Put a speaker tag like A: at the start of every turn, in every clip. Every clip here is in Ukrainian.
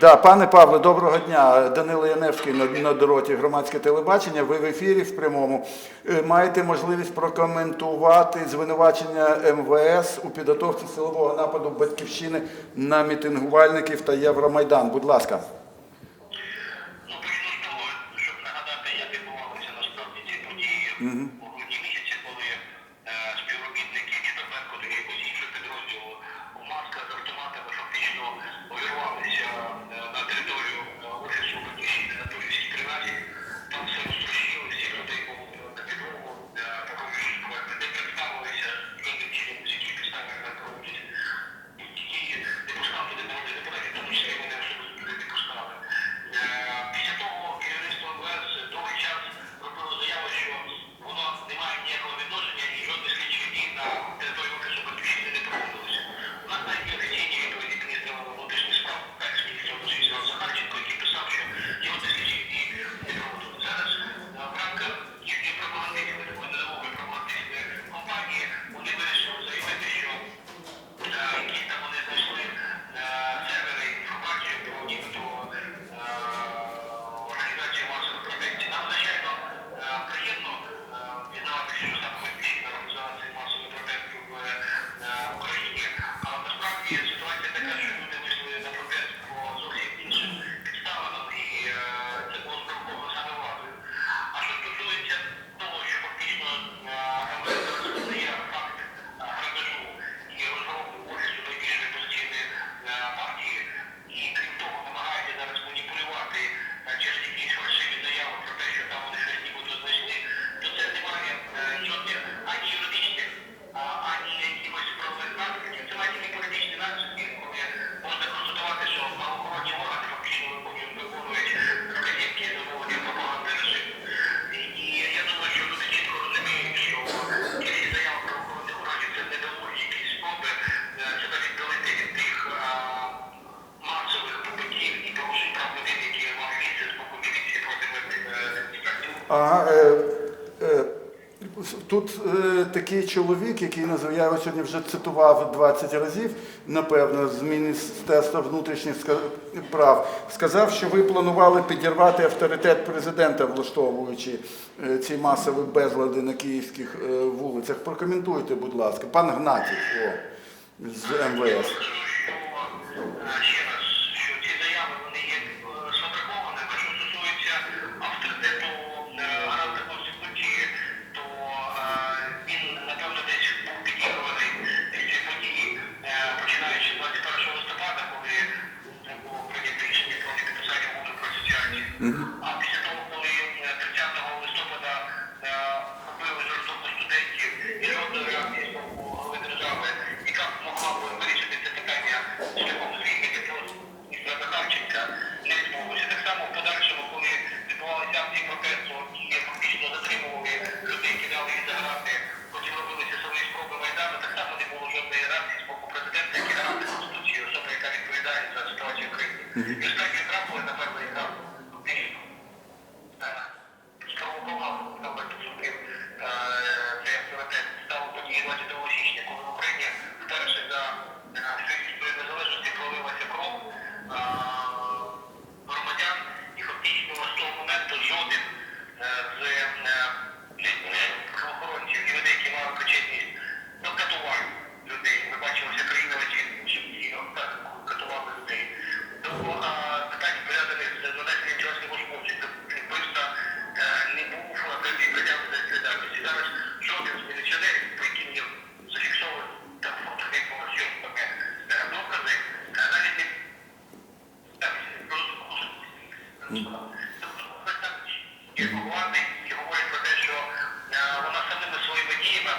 A: Да, пане Павле, доброго дня. Данило Яневський на, на дороті громадське телебачення. Ви в ефірі в прямому е, маєте можливість прокоментувати звинувачення МВС у підготовці силового нападу батьківщини на мітингувальників та Євромайдан. Будь ласка.
B: Ну, щоб нагадати, як відбувалися насправді ці події. А е, е,
A: тут е, такий чоловік, який назив, я його сьогодні вже цитував 20 разів, напевно, з Міністерства внутрішніх прав, сказав, що ви планували підірвати авторитет президента, влаштовуючи е, ці масові безлади на київських е, вулицях. Прокоментуйте, будь ласка, пан Гнатів о, з МВС.
B: А після того, коли е, 30 листопада е, купили жорстоко студентів і жодної реакції голови держави, яка могла б вирішити це питання шляхом звільнення міністра Захарченка, не відбулося. Так само в подальшому, коли відбувалися акції протесту і фактично затримували людей, кидали їх за грати, потім робилися свої спроби Майдану, так само не було жодної реакції з боку президента, який гарантує Конституції, особа, яка відповідає за ситуацію в країні. І останньою трапили напевно, і крапкою.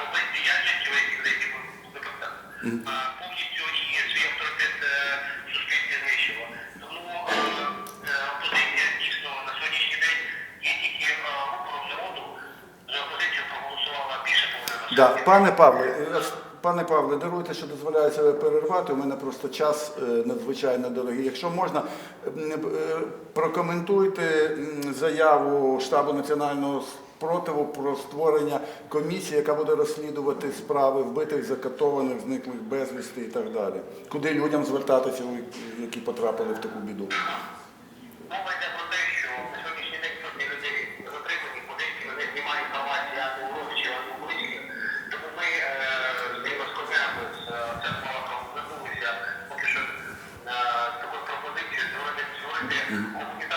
B: робить діяльність чоловіків, за які буде поставити. Повністю і свій авторитет в суспільстві знищило. Тому опозиція дійсно на сьогоднішній день є тільки опором народу. За опозицію проголосувала більше половина.
A: Пане Павле. Е, е, пане Павле, даруйте, що дозволяю себе перервати. У мене просто час е, надзвичайно дорогий. Якщо можна, прокоментуйте заяву штабу національного противу про створення комісії, яка буде розслідувати справи вбитих, закатованих, зниклих безвісти і так далі. Куди людям звертатися, які потрапили в таку біду?
B: Мова йде про те, що сьогоднішній день людей затримані, позиції вони знімають на увазі або родичі, або. Тому ми е, спільно з е, з е, Центром поки що таку пропозицію створити гуманітарну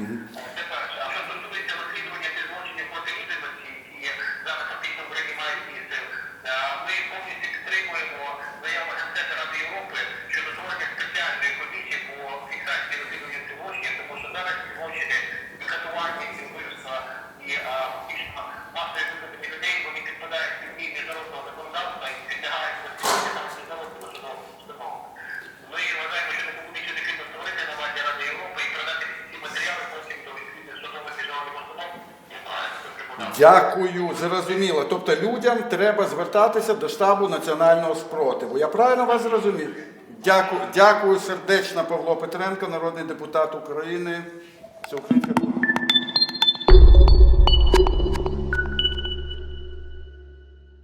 B: Mm-hmm.
A: Дякую, зрозуміло. Тобто людям треба звертатися до штабу національного спротиву. Я правильно вас зрозумів? Дякую, дякую сердечно, Павло Петренко, народний депутат України. Всеукраїнська